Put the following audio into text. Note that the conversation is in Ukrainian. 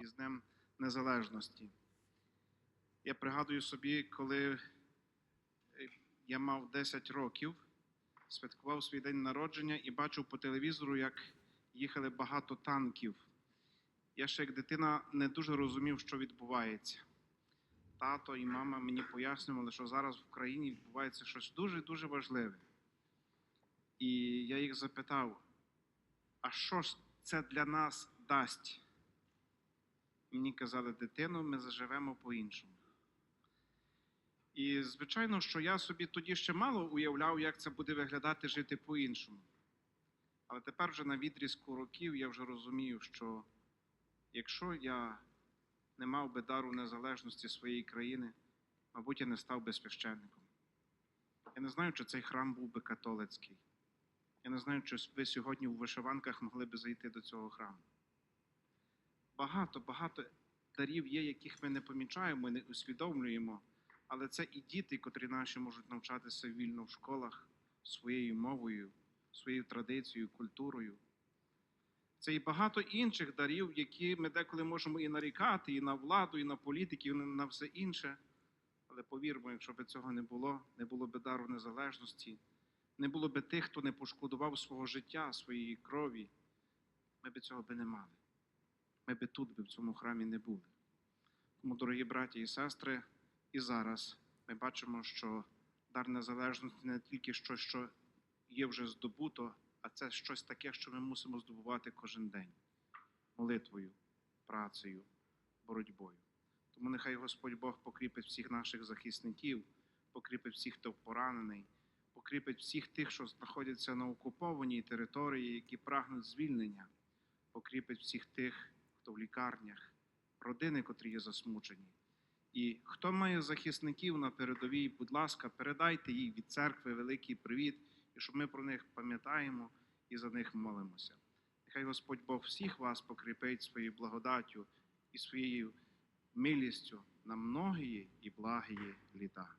із Днем Незалежності. Я пригадую собі, коли е, я мав 10 років, святкував свій день народження і бачив по телевізору, як їхали багато танків. Я ще як дитина не дуже розумів, що відбувається. Тато і мама мені пояснювали, що зараз в Україні відбувається щось дуже-дуже важливе. І я їх запитав, а що ж це для нас дасть? Мені казали, дитину, ми заживемо по-іншому. І звичайно, що я собі тоді ще мало уявляв, як це буде виглядати жити по-іншому. Але тепер вже на відрізку років я вже розумію, що якщо я не мав би дару незалежності своєї країни, мабуть, я не став би священником. Я не знаю, чи цей храм був би католицький. Я не знаю, чи ви сьогодні у вишиванках могли би зайти до цього храму. Багато, багато дарів є, яких ми не помічаємо, не усвідомлюємо, але це і діти, котрі наші можуть навчатися вільно в школах своєю мовою, своєю традицією, культурою. Це і багато інших дарів, які ми деколи можемо і нарікати, і на владу, і на політиків, і на все інше. Але повірмо, якщо б цього не було, не було б дару незалежності, не було б тих, хто не пошкодував свого життя, своєї крові, ми б цього би не мали. Ми би тут би в цьому храмі не були. Тому, дорогі браті і сестри, і зараз ми бачимо, що дар незалежності не тільки щось, що є вже здобуто, а це щось таке, що ми мусимо здобувати кожен день молитвою, працею, боротьбою. Тому нехай Господь Бог покріпить всіх наших захисників, покріпить всіх, хто поранений, покріпить всіх тих, що знаходяться на окупованій території, які прагнуть звільнення, покріпить всіх тих, хто в лікарнях, родини, котрі є засмучені. І хто має захисників на передовій, будь ласка, передайте їй від церкви великий привіт, і щоб ми про них пам'ятаємо і за них молимося. Нехай Господь Бог всіх вас покріпить своєю благодаттю і своєю милістю на многії і благії літа.